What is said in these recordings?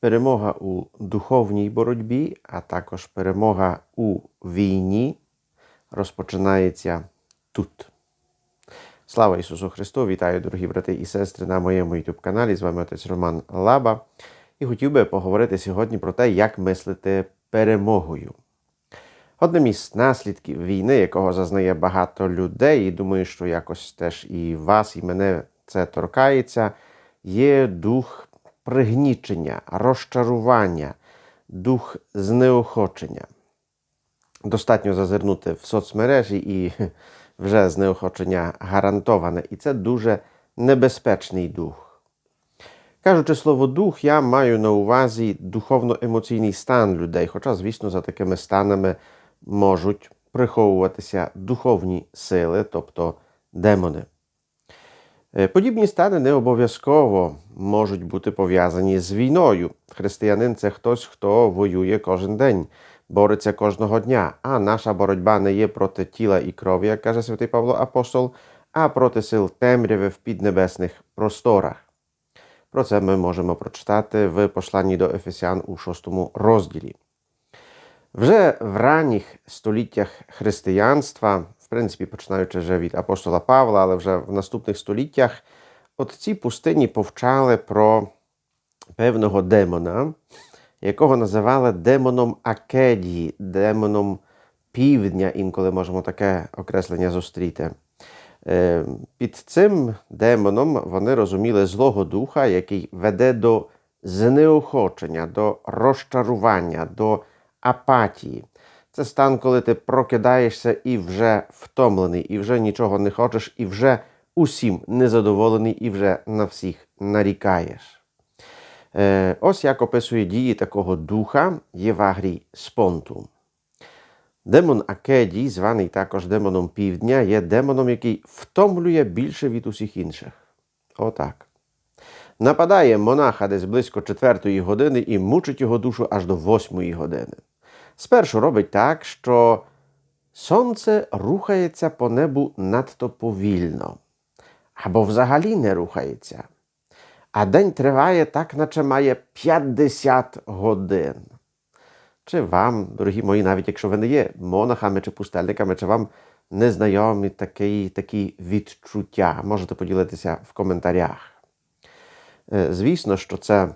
перемога у духовній боротьбі, а також перемога у війні розпочинається тут. Слава Ісусу Христу! Вітаю, дорогі брати і сестри, на моєму youtube каналі. З вами отець Роман Лаба. І хотів би поговорити сьогодні про те, як мислити перемогою. Одним із наслідків війни, якого зазнає багато людей, і думаю, що якось теж і вас, і мене це торкається, є дух пригнічення, розчарування, дух знеохочення. Достатньо зазирнути в соцмережі і вже знеохочення гарантоване. І це дуже небезпечний дух. Кажучи слово дух, я маю на увазі духовно-емоційний стан людей, хоча, звісно, за такими станами можуть приховуватися духовні сили, тобто демони. Е, Подібні стани не обов'язково можуть бути пов'язані з війною. Християнин це хтось, хто воює кожен день, бореться кожного дня. А наша боротьба не є проти тіла і крові, як каже святий Павло Апостол, а проти сил темряви в піднебесних просторах. Про це ми можемо прочитати в посланні до Ефесян у шостому розділі. Вже в ранніх століттях християнства, принципі, починаючи вже від апостола Павла, але вже в наступних століттях, от ці пустині повчали про певного демона, якого називали демоном Акедії, демоном півдня, інколи можемо таке окреслення зустріти. Е, Під цим демоном вони розуміли злого духа, який веде до знеохочення, до розчарування, до апатії. Це стан, коли ти прокидаєшся і вже втомлений, і вже нічого не хочеш, і вже усім незадоволений, і вже на всіх нарікаєш. Е, Ось як описує дії такого духа Євагрій Спонту. Демон Акедій, званий також демоном півдня, є демоном, який втомлює більше від усіх інших. Отак. Нападає монаха десь близько четвертої години і мучить його душу аж до восьмої години. Спершу робить так, що сонце рухається по небу надто повільно, або взагалі не рухається. А день триває так, наче має 50 годин. Чи вам, дорогі мої, навіть якщо ви не є монахами чи пустельниками, чи вам незнайомі такі, такі відчуття, можете поділитися в коментарях. Е, Звісно, що це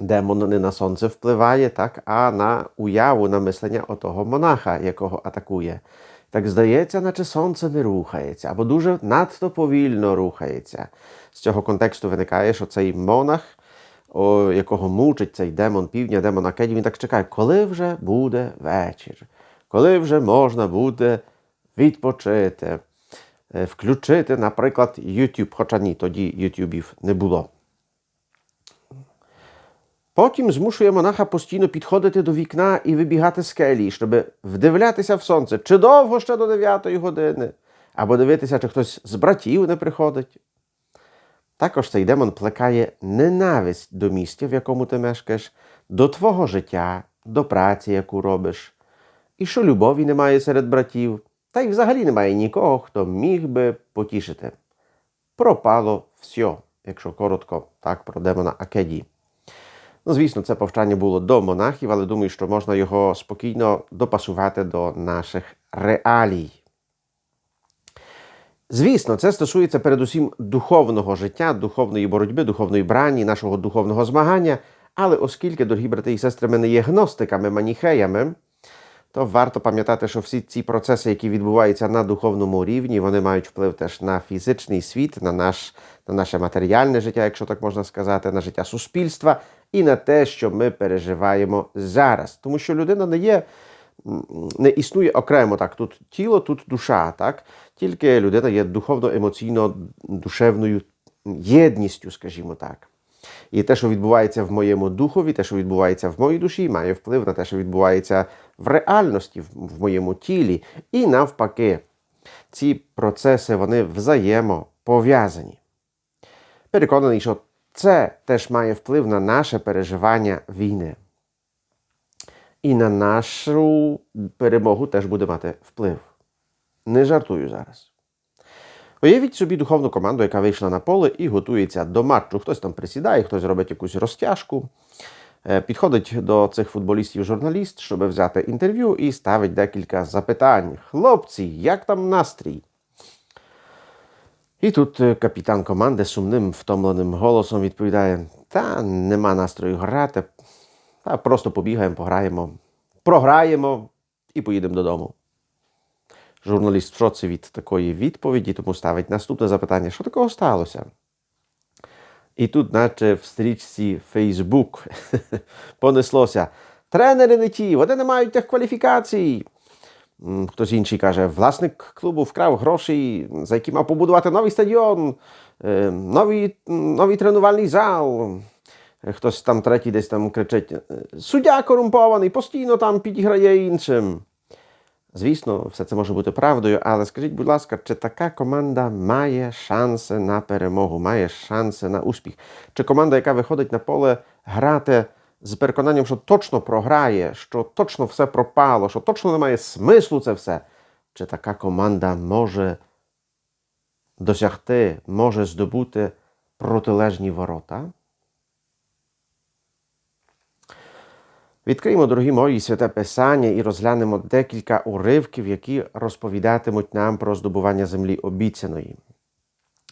демон не на сонце впливає, так, а на уяву, на мислення отого монаха, якого атакує. Так здається, наче сонце не рухається, або дуже надто повільно рухається. З цього контексту виникає, що цей монах, о, якого мучить цей демон півдня, демон Акеді, він так чекає, коли вже буде вечір, коли вже можна буде відпочити, включити, наприклад, YouTube, хоча ні, тоді ютюбів не було. Потім змушує монаха постійно підходити до вікна і вибігати з келії, щоб вдивлятися в сонце, чи довго ще до 9 години, або дивитися, чи хтось з братів не приходить. Також цей демон плекає ненависть до місця, в якому ти мешкаєш, до твого життя, до праці, яку робиш, і що любові немає серед братів, та й взагалі немає нікого, хто міг би потішити. Пропало все, якщо коротко, так про демона Акеді. Ну, звісно, це повчання було до монахів, але думаю, що можна його спокійно допасувати до наших реалій. Звісно, це стосується передусім духовного життя, духовної боротьби, духовної брані, нашого духовного змагання. Але оскільки, дорогі брати і сестри, ми не є гностиками, маніхеями, то варто пам'ятати, що всі ці процеси, які відбуваються на духовному рівні, вони мають вплив теж на фізичний світ, на, наш, на наше матеріальне життя, якщо так можна сказати, на життя суспільства і на те, що ми переживаємо зараз. Тому що людина не є. Не існує окремо так. Тут тіло, тут душа, так? Тільки людина є духовно-емоційно душевною єдністю, скажімо так. І те, що відбувається в моєму духові, те, що відбувається в моїй душі, має вплив на те, що відбувається в реальності, в моєму тілі. І навпаки, ці процеси вони взаємопов'язані. Переконаний, що це теж має вплив на наше переживання війни. І на нашу перемогу теж буде мати вплив. Не жартую зараз. Уявіть собі духовну команду, яка вийшла на поле і готується до матчу. Хтось там присідає, хтось робить якусь розтяжку. Е, Підходить до цих футболістів журналіст, щоб взяти інтерв'ю, і ставить декілька запитань. Хлопці, як там настрій? І тут е, капітан команди сумним, втомленим голосом відповідає: Та нема настрою грати, та просто побігаємо, пограємо, програємо і поїдемо додому. Журналіст в шоці від такої відповіді, тому ставить наступне запитання: що такого сталося? І тут, наче в стрічці Facebook, понеслося. Тренери не ті, вони не мають тих кваліфікацій. Хтось інший каже, власник клубу вкрав гроші, за які мав побудувати новий стадіон, е, новий, новий тренувальний зал. Е, Хтось там третій десь там кричить: е, суддя корумпований, постійно там підіграє іншим. Звісно, все це може бути правдою, але скажіть, будь ласка, чи така команда має шанси на перемогу, має шанси на успіх? Чи команда, яка виходить на поле грати з переконанням, що точно програє, що точно все пропало, що точно немає смислу це все? Чи така команда може досягти, може здобути протилежні ворота? Відкриємо, дорогі мої, святе Писання і розглянемо декілька уривків, які розповідатимуть нам про здобування землі обіцяної.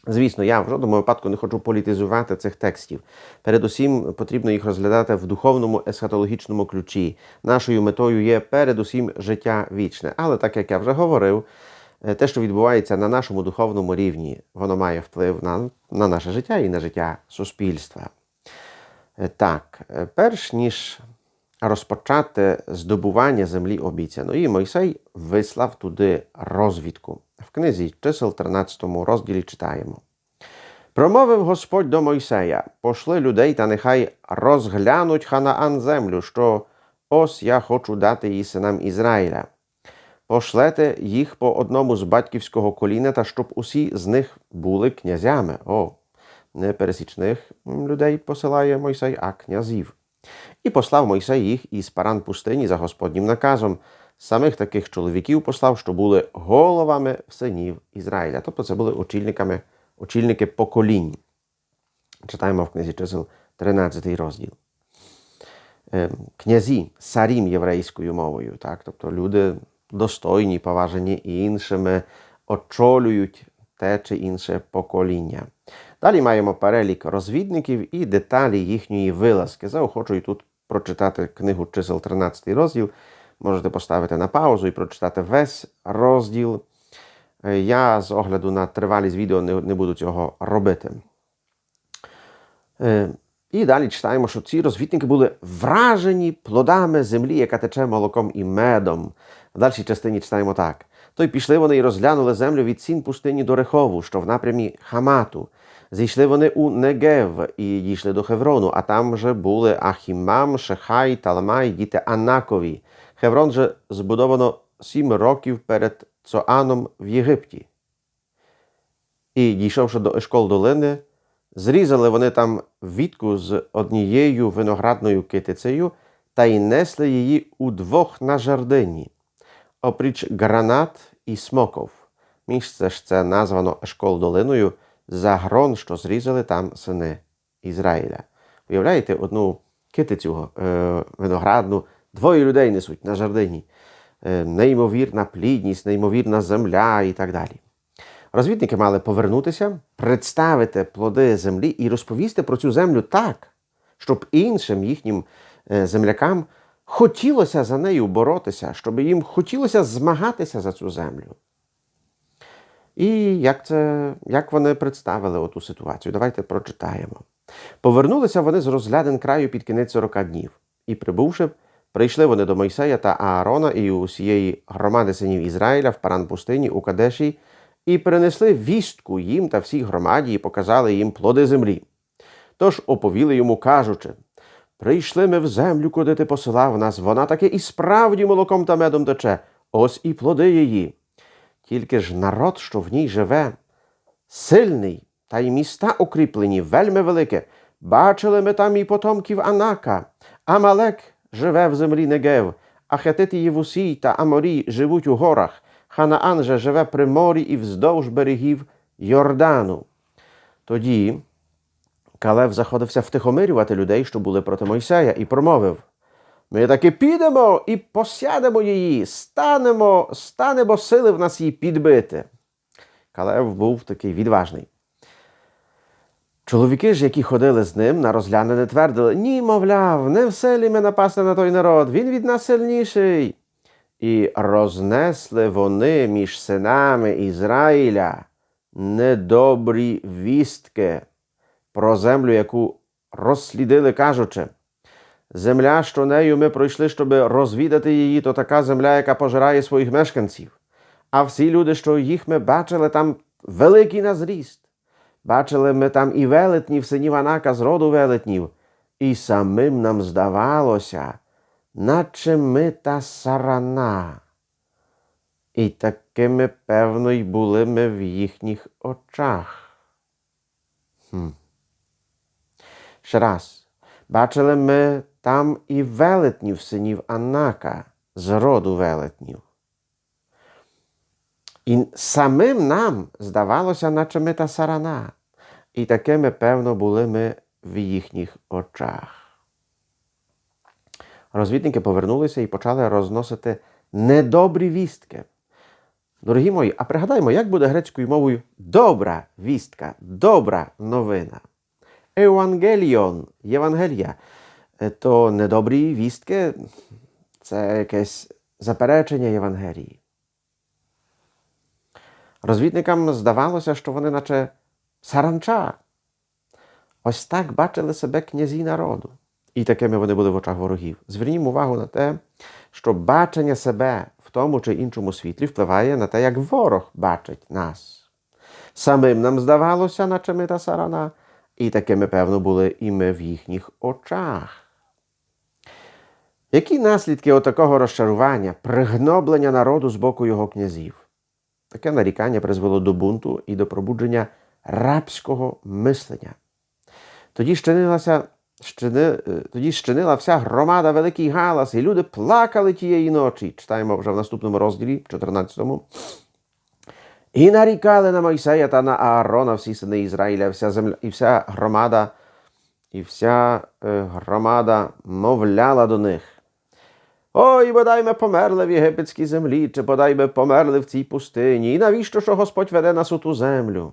Звісно, я в жодному випадку не хочу політизувати цих текстів. Передусім потрібно їх розглядати в духовному есхатологічному ключі. Нашою метою є передусім життя вічне. Але так як я вже говорив, е, те, що відбувається на нашому духовному рівні, воно має вплив на, на наше життя і на життя суспільства. Е, Так, е, перш ніж розпочати здобування землі обіцяної, Мойсей вислав туди розвідку. В книзі чисел 13 розділі читаємо. Промовив Господь до Мойсея: пошли людей та нехай розглянуть Ханаан землю, що ось я хочу дати її синам Ізраїля. Пошлете їх по одному з батьківського коліна, та щоб усі з них були князями. О, не пересічних людей посилає Мойсей, а князів. І послав Мойсей їх із паран пустині за Господнім наказом. Самих таких чоловіків послав, що були головами синів Ізраїля. Тобто це були очільниками, очільники поколінь. Читаємо в книзі чисел 13 розділ. Е, Князі сарім єврейською мовою, так? тобто люди достойні, поважені іншими, очолюють те чи інше покоління. Далі маємо перелік розвідників і деталі їхньої вилазки. Заохочую тут прочитати книгу чисел 13 розділ. Можете поставити на паузу і прочитати весь розділ. Е, Я з огляду на тривалість відео не, не буду цього робити. Е, І далі читаємо, що ці розвідники були вражені плодами землі, яка тече молоком і медом. В дальшій частині читаємо так. То й пішли вони і розглянули землю від сін пустині до Рехову, що в напрямі Хамату. Зійшли вони у Негев і дійшли до Хеврону, а там же були Ахімам, Шехай, Таламай, діти Анакові. Хеврон же збудовано сім років перед Цоаном в Єгипті. І, дійшовши до Ешкол долини, зрізали вони там вітку з однією виноградною китицею та й несли її удвох на жердині, опріч гранат і смоков. Місце ж це названо Ешкол долиною за грон, що зрізали там сини Ізраїля. Уявляєте, одну китицю е, виноградну двоє людей несуть на жердині. Е, неймовірна плідність, неймовірна земля і так далі. Розвідники мали повернутися, представити плоди землі і розповісти про цю землю так, щоб іншим їхнім е, землякам хотілося за нею боротися, щоб їм хотілося змагатися за цю землю. І як, це, як вони представили оту ситуацію? Давайте прочитаємо. Повернулися вони з розглядин краю під кінець 40 днів, і, прибувши, прийшли вони до Мойсея та Аарона і усієї громади синів Ізраїля в паран пустині у Кадеші, і принесли вістку їм та всій громаді, і показали їм плоди землі. Тож оповіли йому, кажучи: Прийшли ми в землю, куди ти посилав нас, вона таки і справді молоком та медом тече, ось і плоди її. Тільки ж народ, що в ній живе, сильний, та й міста укріплені, вельми велике. Бачили ми там і потомків Анака, Амалек живе в землі Негев, а Хетити Євусій та Аморій живуть у горах, Ханаан же живе при морі і вздовж берегів Йордану. Тоді Калев заходився втихомирювати людей, що були проти Мойсея, і промовив: Ми таки підемо і посядемо її, станемо, станемо сили в нас її підбити. Калев був такий відважний. Чоловіки ж, які ходили з ним на розглянене, твердили: ні, мовляв, не в силі ми напасти на той народ, він від нас сильніший. І рознесли вони між синами Ізраїля недобрі вістки про землю, яку розслідили, кажучи. Земля, що нею ми пройшли, щоб розвідати її, то така земля, яка пожирає своїх мешканців. А всі люди, що їх ми бачили, там великий на зріст. Бачили ми там і велетнів, синів Анака з роду велетнів, і самим нам здавалося, наче ми та сарана. І такими, певно, й були ми в їхніх очах. Хм. Ще раз, бачили ми там і велетнів синів Анака з роду велетнів. І самим нам здавалося, наче ми та сарана. І такими, певно, були ми в їхніх очах. Розвідники повернулися і почали розносити недобрі вістки. Дорогі мої, а пригадаймо, як буде грецькою мовою добра вістка, добра новина. Евангеліон, Євангелія. То недобрі вістки це якесь заперечення Євангелії. Розвідникам здавалося, що вони, наче саранча. Ось так бачили себе князі народу. І такими вони були в очах ворогів. Звернімо увагу на те, що бачення себе в тому чи іншому світлі впливає на те, як ворог бачить нас. Самим нам здавалося, наче ми та сарана, і такими, певно, були і ми в їхніх очах. Які наслідки отакого розчарування, пригноблення народу з боку його князів? Таке нарікання призвело до бунту і до пробудження рабського мислення. Тоді щинилася, щини, тоді щинила вся громада великий галас, і люди плакали тієї ночі. Читаємо вже в наступному розділі, 14-му. І нарікали на Мойсея та на Аарона всі сини Ізраїля, вся земля, і вся громада, і вся е, громада мовляла до них. Ой, бодай ми померли в єгипетській землі, чи бодай ми померли в цій пустині. І навіщо що Господь веде нас у ту землю?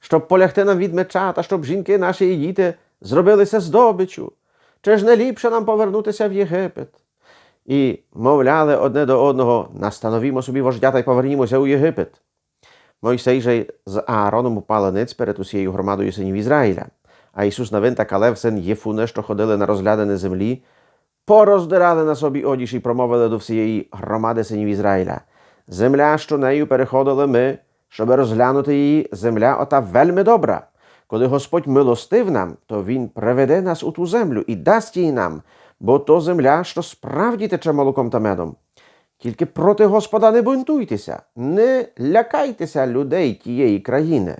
Щоб полягти нам від меча, та щоб жінки наші і діти зробилися здобичу. Чи ж не ліпше нам повернутися в Єгипет? І мовляли одне до одного, настановімо собі вождя та й повернімося у Єгипет. Мойсей же з Аароном упали ниць перед усією громадою синів Ізраїля, а Ісус Навин та Калев, син Єфуне, що ходили на розглядане землі, пороздирали на собі одіж і промовили до всієї громади синів Ізраїля. Земля, що нею переходили ми, щоб розглянути її, земля ота вельми добра. Коли Господь милостив нам, то Він приведе нас у ту землю і дасть її нам, бо то земля, що справді тече молоком та медом. Тільки проти Господа не бунтуйтеся, не лякайтеся людей тієї країни,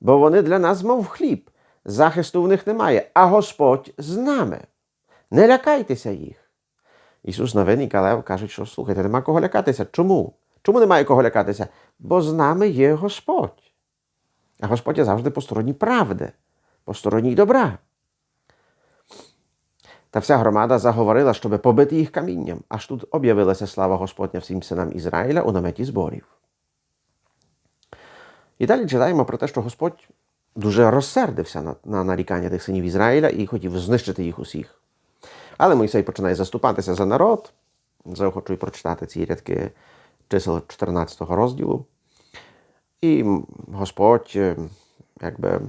бо вони для нас, мов хліб, захисту в них немає, а Господь з нами. Не лякайтеся їх. Ісус Навин і Калев кажуть, що слухайте, нема кого лякатися. Чому? Чому немає кого лякатися? Бо з нами є Господь. А Господь є завжди по стороні правди, по стороні добра. Та вся громада заговорила, щоб побити їх камінням, аж тут об'явилася слава Господня всім синам Ізраїля у наметі зборів. І далі читаємо про те, що Господь дуже розсердився на, на нарікання тих синів Ізраїля і хотів знищити їх усіх. Але Мойсей починає заступатися за народ. Заохочую прочитати ці рядки чисел 14 розділу. І Господь е, якби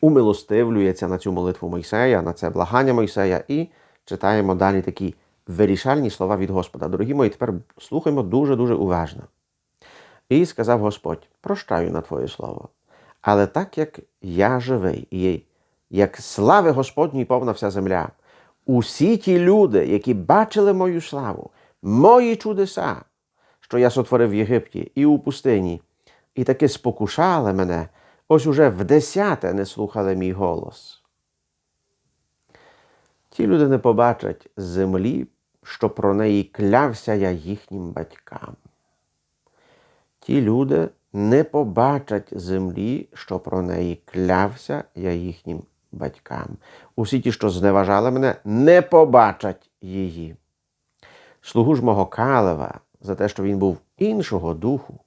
умилостивлюється на цю молитву Мойсея, на це благання Мойсея, і читаємо далі такі вирішальні слова від Господа. Дорогі мої, тепер слухаймо дуже-дуже уважно. І сказав Господь: прощаю на Твоє слово. Але так як я живий, і як слави Господній повна вся земля, усі ті люди, які бачили мою славу, мої чудеса, що я сотворив в Єгипті і у пустині, і таки спокушали мене, ось уже в десяте не слухали мій голос. Ті люди не побачать землі, що про неї клявся я їхнім батькам. Ті люди не побачать землі, що про неї клявся я їхнім батькам. Усі ті, що зневажали мене, не побачать її. Слугу ж мого Калева за те, що він був іншого духу,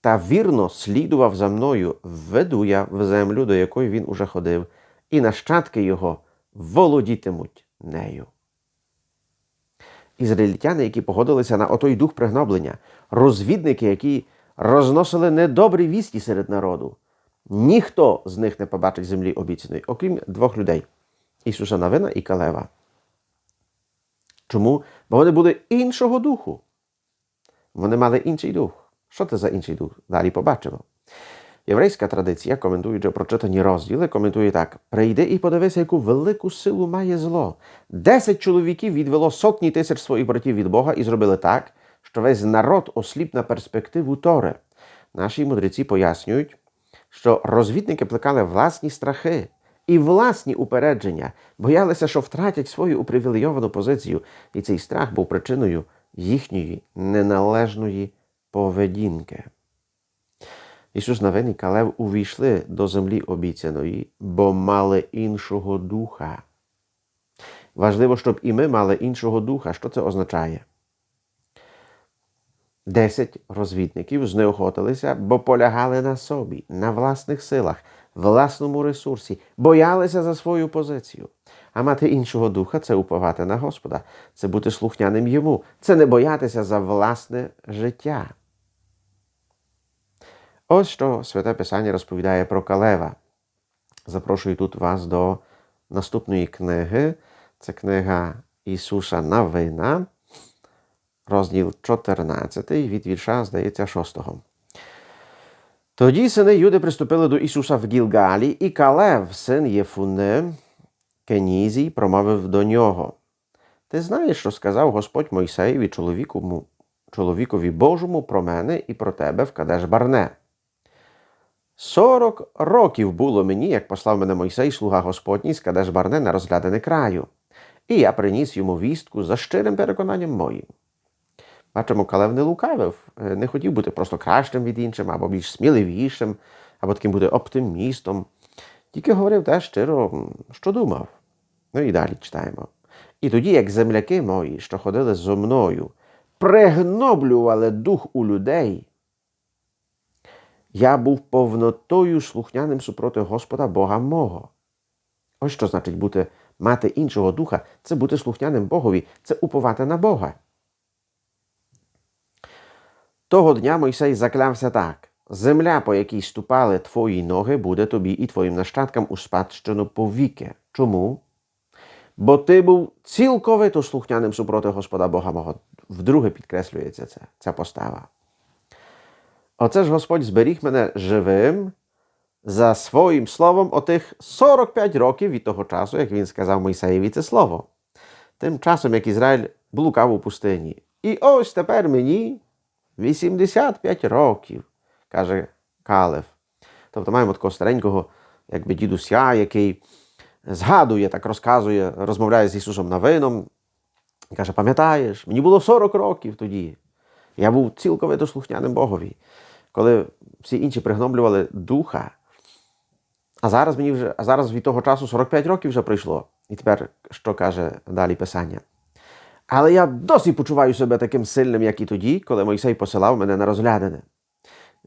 та вірно слідував за мною, введу я в землю, до якої він уже ходив, і нащадки його володітимуть нею. Ізраїльтяни, які погодилися на отой дух пригноблення, розвідники, які розносили недобрі вісті серед народу, ніхто з них не побачить землі обіцяної, окрім двох людей Ісуса Навина і Калева. Чому? Бо вони були іншого духу. Вони мали інший дух. Що це за інший дух? Далі побачимо. Єврейська традиція, коментуючи прочитані розділи, коментує так: прийди і подивися, яку велику силу має зло. Десять чоловіків відвело сотні тисяч своїх братів від Бога і зробили так, що весь народ осліп на перспективу Тори. Наші мудреці пояснюють, що розвідники плекали власні страхи і власні упередження, боялися, що втратять свою упривілейовану позицію, і цей страх був причиною їхньої неналежної поведінки. Ісус Навин і Калев увійшли до землі обіцяної, бо мали іншого духа. Важливо, щоб і ми мали іншого духа. Що це означає? Десять розвідників знеохотилися, бо полягали на собі, на власних силах, власному ресурсі, боялися за свою позицію. А мати іншого духа це уповати на Господа, це бути слухняним йому, це не боятися за власне життя. Ось що Святе Писання розповідає про Калева. Запрошую тут вас до наступної книги. Це книга Ісуса Навина, розділ 14, від вірша, здається, 6. Тоді сини Юди приступили до Ісуса в Гілгалі, і Калев, син Єфуни, Кенізій, промовив до нього. Ти знаєш, що сказав Господь Мойсеєві чоловікові, чоловікові Божому про мене і про тебе в Кадеш Барне. Сорок років було мені, як послав мене Мойсей, слуга Господній з Кадеш Барне на розглядане краю, і я приніс йому вістку за щирим переконанням моїм. Бачимо, Калев не лукавив, е, не хотів бути просто кращим від іншим, або більш сміливішим, або таким бути оптимістом. Тільки говорив те щиро, що думав. Ну і далі читаємо. І тоді, як земляки мої, що ходили зо мною, пригноблювали дух у людей, я був повнотою слухняним супроти Господа Бога мого. Ось що значить бути, мати іншого духа це бути слухняним Богові, це уповати на Бога. Того дня Мойсей заклявся так: земля, по якій ступали твої ноги, буде тобі і твоїм нащадкам у спадщину повіки. Чому? Бо ти був цілковито слухняним супроти Господа Бога мого. Вдруге підкреслюється це, ця постава. Оце ж Господь зберіг мене живим за своїм словом отих 45 років від того часу, як він сказав Мойсеєві це слово. Тим часом, як Ізраїль блукав у пустині. І ось тепер мені 85 років, каже Калев. Тобто маємо такого старенького, якби дідуся, який згадує, так розказує, розмовляє з Ісусом Навином. І каже, пам'ятаєш, мені було 40 років тоді. Я був цілковито слухняним Богові, коли всі інші пригноблювали духа. А зараз мені вже, а зараз від того часу 45 років вже пройшло. І тепер що каже далі Писання? Але я досі почуваю себе таким сильним, як і тоді, коли Мойсей посилав мене на розглядане.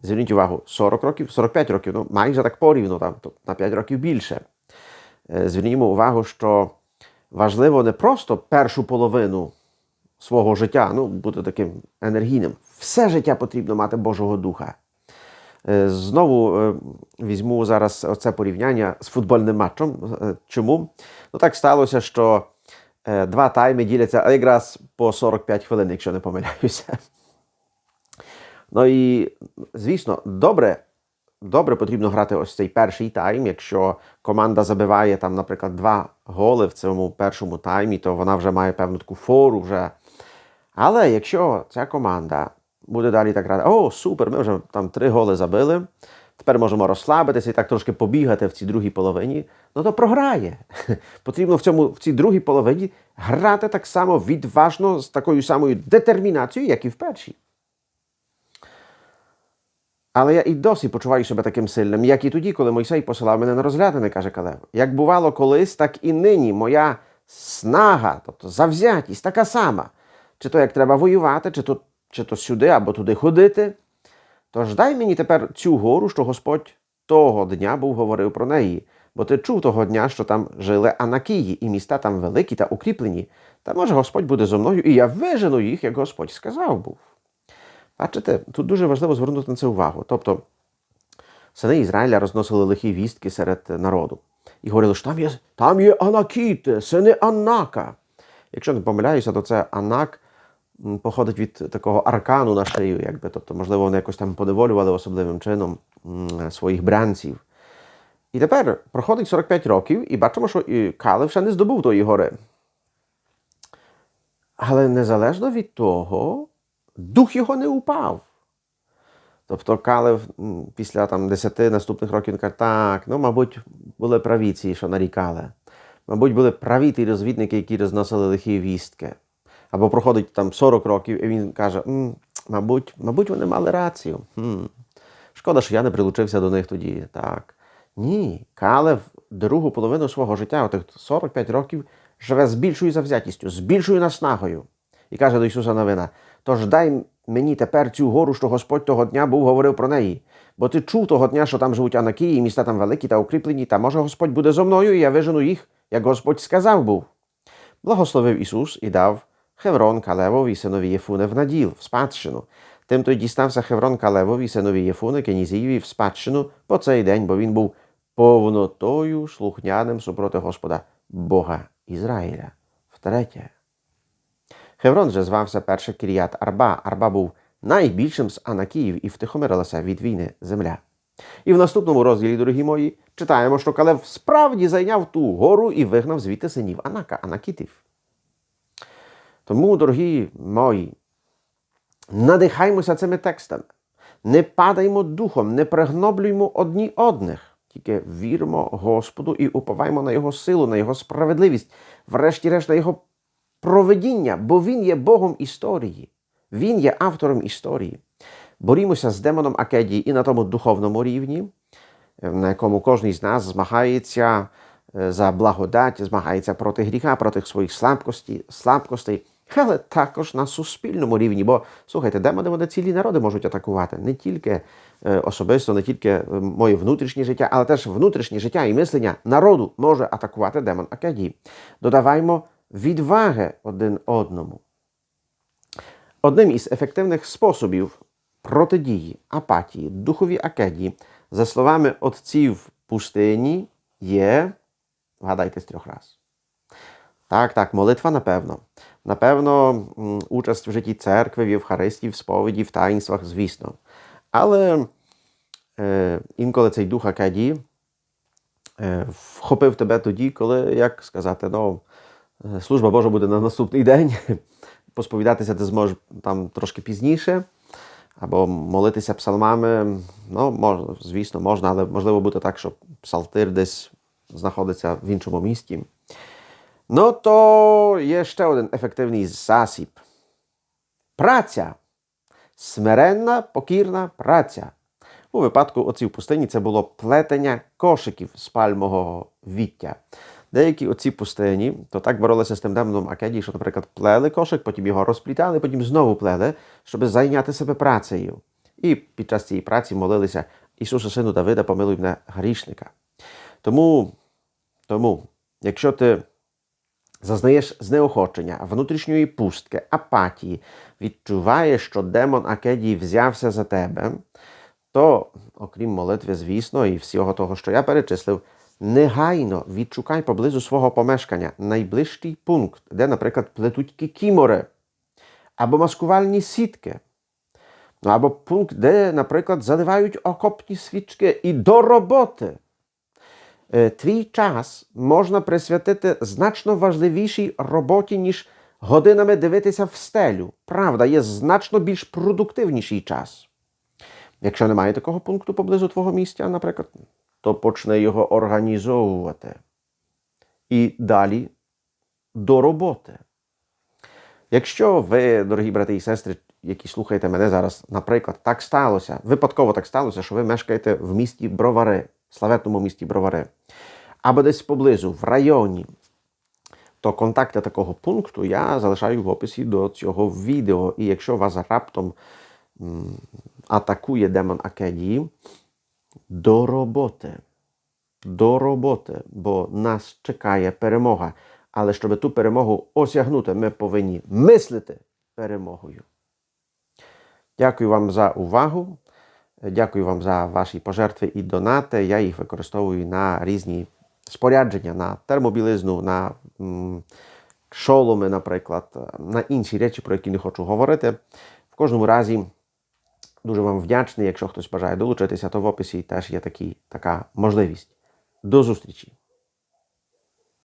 Зверніть увагу, 40 років, 45 років, ну майже так порівну, там, на 5 років більше. Звернімо увагу, що важливо не просто першу половину свого життя, ну, бути таким енергійним. Все життя потрібно мати Божого Духа. Знову візьму зараз оце порівняння з футбольним матчем. Чому? Ну так сталося, що два тайми діляться якраз по 45 хвилин, якщо не помиляюся. Ну і, звісно, добре, добре потрібно грати ось цей перший тайм. Якщо команда забиває, там, наприклад, два голи в цьому першому таймі, то вона вже має певну таку фору. вже. Але якщо ця команда буде далі так грати, о, супер, ми вже там три голи забили, тепер можемо розслабитися і так трошки побігати в цій другій половині, ну то програє. Потрібно в, цьому, в цій другій половині грати так само відважно, з такою самою детермінацією, як і в першій. Але я і досі почуваю себе таким сильним, як і тоді, коли Мойсей посилав мене на розглядини, каже Калев. Як бувало колись, так і нині моя снага, тобто завзятість, така сама. Чи то як треба воювати, чи то, чи то сюди або туди ходити. Тож дай мені тепер цю гору, що Господь того дня був говорив про неї, бо ти чув того дня, що там жили Анакії, і міста там великі та укріплені. Та може Господь буде зо мною, і я вижену їх, як Господь сказав був. Бачите, тут дуже важливо звернути на це увагу. Тобто, сини Ізраїля розносили лихі вістки серед народу і говорили, що там є, там є Анакіти, сини Анака. Якщо не помиляюся, то це Анак походить від такого аркану на шию, якби. Тобто, можливо, вони якось там поневолювали особливим чином своїх бранців. І тепер проходить 45 років, і бачимо, що Калев ще не здобув тої гори. Але незалежно від того, дух його не упав. Тобто Калев після там, 10 наступних років він каже, так, ну, мабуть, були праві ці, що нарікали. Мабуть, були праві ті розвідники, які розносили лихі вістки. Або проходить там 40 років, і він каже, «М, мабуть, мабуть, вони мали рацію. Хм. Шкода, що я не прилучився до них тоді. Так. Ні, Калев другу половину свого життя, отих 45 років, живе з більшою завзятістю, з більшою наснагою. І каже до Ісуса Новина: Тож дай мені тепер цю гору, що Господь того дня був говорив про неї. Бо ти чув того дня, що там живуть Анакії, і міста там великі та укріплені, та може Господь буде зо мною, і я вижену їх, як Господь сказав був. Благословив Ісус і дав Хеврон Калевові синові Єфуне в наділ, в спадщину. Тим той дістався Хеврон Калевові синові Єфуне, Кенізієві в спадщину по цей день, бо він був повнотою слухняним супроти Господа, Бога Ізраїля. Втретє. Хеврон же звався перше Кіріят Арба. Арба був найбільшим з Анакіїв і втихомирилася від війни земля. І в наступному розділі, дорогі мої, читаємо, що Калев справді зайняв ту гору і вигнав звідти синів Анака, Анакітів. Тому, дорогі мої, надихаймося цими текстами, не падаймо духом, не пригноблюймо одні одних, тільки віримо Господу і уповаймо на Його силу, на Його справедливість, врешті-решт на Його проведіння, бо Він є Богом історії, Він є автором історії. Борімося з демоном Акедії і на тому духовному рівні, на якому кожен з нас змагається е, за благодать, змагається проти гріха, проти своїх слабкостей, але також на суспільному рівні. Бо слухайте, демони вони цілі народи можуть атакувати не тільки е, особисто, не тільки е, моє внутрішнє життя, але теж внутрішнє життя і мислення народу може атакувати демон Акедії. Додаваймо відваги один одному. Одним із ефективних способів протидії апатії, духовій акедії, за словами отців пустині, є, вгадайте з трьох раз. Так, так, молитва, напевно. Напевно, участь в житті церкви, в Євхаристії, в сповіді, в таїнствах, звісно. Але е, інколи цей дух акедії е, вхопив тебе тоді, коли, як сказати, ну, е, служба Божа буде на наступний день. Посповідатися ти зможеш там трошки пізніше, або молитися псалмами. Ну, можна, звісно, можна, але можливо бути так, що псалтир десь знаходиться в іншому місті. То є ще один ефективний засіб. Праця. Смиренна, покірна праця. У випадку отців пустині це було плетення кошиків з пальмового віття. Деякі оці пустині то так боролися з тим демоном Акедії, що, наприклад, плели кошик, потім його розплітали, потім знову плели, щоб зайняти себе працею. І під час цієї праці молилися Ісуса, Сину Давида, помилуй мене грішника. Тому, тому, якщо ти зазнаєш знеохочення, внутрішньої пустки, апатії, відчуваєш, що демон Акедії взявся за тебе, то, окрім молитви, звісно, і всього того, що я перечислив, негайно відшукай поблизу свого помешкання найближчий пункт, де, наприклад, плетуть кікімори або маскувальні сітки. Або пункт, де, наприклад, заливають окопні свічки і до роботи. Е, Твій час можна присвятити значно важливішій роботі, ніж годинами дивитися в стелю. Правда, є значно більш продуктивніший час. Якщо немає такого пункту поблизу твого місця, наприклад, то почни його організовувати. І далі до роботи. Якщо ви, дорогі брати і сестри, які слухаєте мене зараз, наприклад, так сталося, випадково так сталося, що ви мешкаєте в місті Бровари, славетному місті Бровари, або десь поблизу, в районі, то контакти такого пункту я залишаю в описі до цього відео. І якщо вас раптом атакує демон Акедії, до роботи. До роботи, бо нас чекає перемога. Але щоб ту перемогу осягнути, ми повинні мислити перемогою. Дякую вам за увагу. Дякую вам за ваші пожертви і донати. Я їх використовую на різні спорядження, на термобілизну, на шоломи, наприклад, на інші речі, про які не хочу говорити. В кожному разі дуже вам вдячний. Якщо хтось бажає долучитися, то в описі теж є такі, така можливість. До зустрічі!